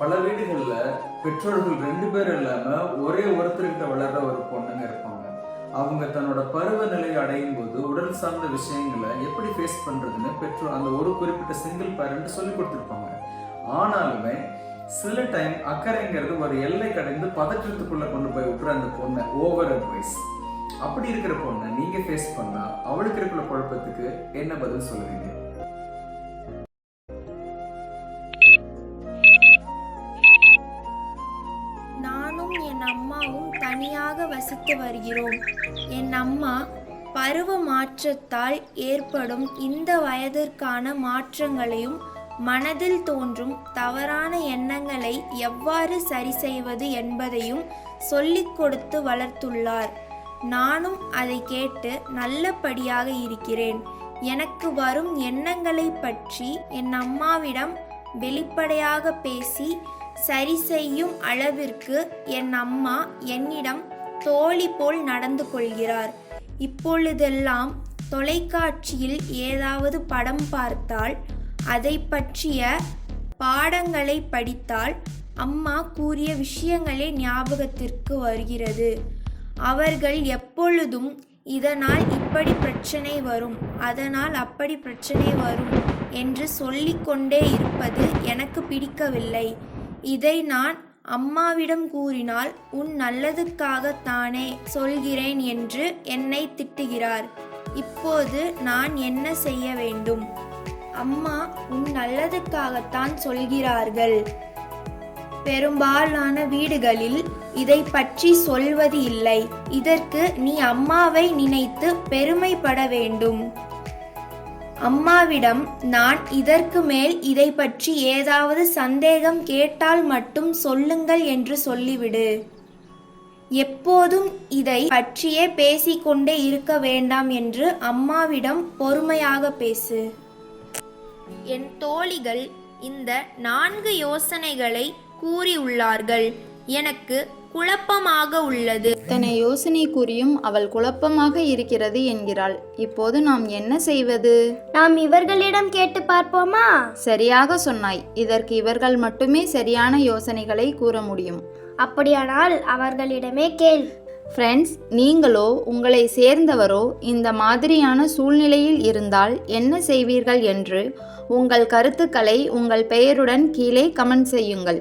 பல வீடுகள்ல பெற்றோர்கள் ரெண்டு பேர் இல்லாம ஒரே ஒருத்தர்கிட்ட வளர்ற ஒரு பொண்ணுங்க இருப்பாங்க. அவங்க தன்னோட பருவநிலையை அடையும் போது உடல் சார்ந்த விஷயங்களை எப்படி ஃபேஸ் பண்றதுன்னு பெற்றோர் அந்த ஒரு குறிப்பிட்ட சிங்கிள் பேரண்ட் சொல்லி கொடுத்துருப்பாங்க. ஆனாலுமே சில டைம் அக்கறைங்கிறது ஒரு எல்லை கடைந்து பதற்றத்துக்குள்ள கொண்டு போய் விட்டுற அந்த பொண்ணை ஓவர் அட்வைஸ் அப்படி இருக்கிற பொண்ணை நீங்க ஃபேஸ் பண்ணா அவளுக்கு இருக்கிற குழப்பத்துக்கு என்ன பதில் சொல்லுவீங்க? நானும் என் அம்மாவும் தனியாக வசித்து வருகிறோம். என் அம்மா பருவ மாற்றத்தால் ஏற்படும் இந்த வயதிற்கான மாற்றங்களையும் மனதில் தோன்றும் தவறான எண்ணங்களை எவ்வாறு சரி செய்வது என்பதையும் சொல்லிக் கொடுத்து வளர்த்துள்ளார். நானும் அதை கேட்டு நல்லபடியாக இருக்கிறேன். எனக்கு வரும் எண்ணங்களை பற்றி என் அம்மாவிடம் வெளிப்படையாக பேசி சரி செய்யும் அளவிற்கு என் அம்மா என்னிடம் தோழி போல் நடந்து கொள்கிறார். இப்பொழுதெல்லாம் தொலைக்காட்சியில் ஏதாவது படம் பார்த்தால் அதை பற்றிய பாடங்களை படித்தால் அம்மா கூறிய விஷயங்களே ஞாபகத்திற்கு வருகிறது. அவர்கள் எப்பொழுதும் இதனால் இப்படி பிரச்சனை வரும் அதனால் அப்படி பிரச்சனை வரும் என்று சொல்லிக்கொண்டே இருப்பது எனக்கு பிடிக்கவில்லை. இதை நான் அம்மாவிடம் கூறினால் உன் நல்லதுக்காகத்தானே சொல்கிறேன் என்று என்னை திட்டுகிறார். இப்போது நான் என்ன செய்ய வேண்டும்? அம்மா உன் நல்லதுக்காகத்தான் சொல்கிறார்கள். பெரும்பாலான வீடுகளில் இதை பற்றி சொல்வது இல்லை. இதற்கு நீ அம்மாவை நினைத்து பெருமைப்பட வேண்டும். அம்மாவிடம் நான் இதற்கு மேல் இதை பற்றி ஏதாவது சந்தேகம் கேட்டால் மட்டும் சொல்லுங்கள் என்று சொல்லிவிடு. எப்போதும் இதை பற்றியே பேசிக்கொண்டே இருக்க வேண்டாம் என்று அம்மாவிடம் பொறுமையாக பேசு. என் தோழிகள் இந்த நான்கு யோசனைகளை கூறியுள்ளார்கள். எனக்கு குழப்பமாக உள்ளது. இத்தனை யோசனை கூறியும் அவள் குழப்பமாக இருக்கிறது என்கிறாள். இப்போது நாம் என்ன செய்வது? நாம் இவர்களிடம் கேட்டு பார்ப்போமா? சரியாக சொன்னாய். இதற்கு இவர்கள் மட்டுமே சரியான யோசனைகளை கூற முடியும். அப்படியானால் அவர்களிடமே கேள். ஃப்ரெண்ட்ஸ் நீங்களோ உங்களை சேர்ந்தவரோ இந்த மாதிரியான சூழ்நிலையில் இருந்தால் என்ன செய்வீர்கள் என்று உங்கள் கருத்துக்களை உங்கள் பெயருடன் கீழே கமெண்ட் செய்யுங்கள்.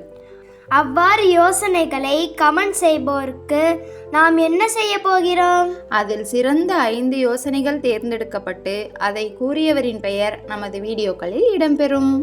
அவ்வாறு யோசனைகளை கமெண்ட் செய்போருக்கு நாம் என்ன செய்ய போகிறோம்? அதில் சிறந்த ஐந்து யோசனைகள் தேர்ந்தெடுக்கப்பட்டு அதை கூறியவரின் பெயர் நமது வீடியோக்களில் இடம்பெறும்.